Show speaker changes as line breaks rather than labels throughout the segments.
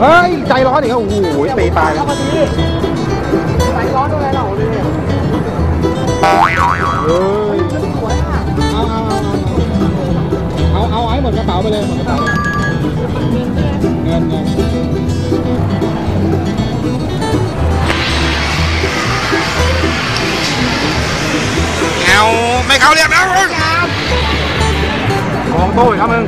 เฮ้ย ใจร้อนอีกแล้วโอ้โหตีตายแล้ว
พอดีใจร้อนอะไรเราเลย
เฮ้ย
สวยอะ
เอาเอาเอาเอาเอาให้หมดกระเป๋าไปเลยหมดกระเป๋าเงินเงิน
เอาไม่เข้าเรียบแล้ว
มองโต้อีกครับมึง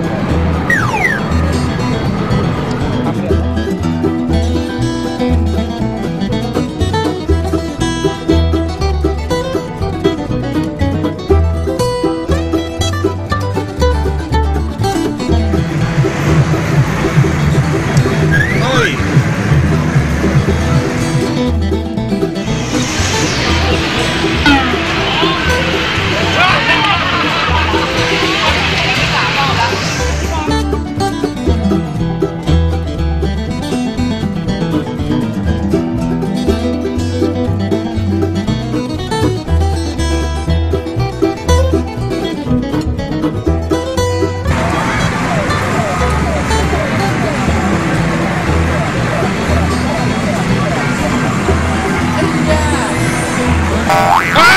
Ah!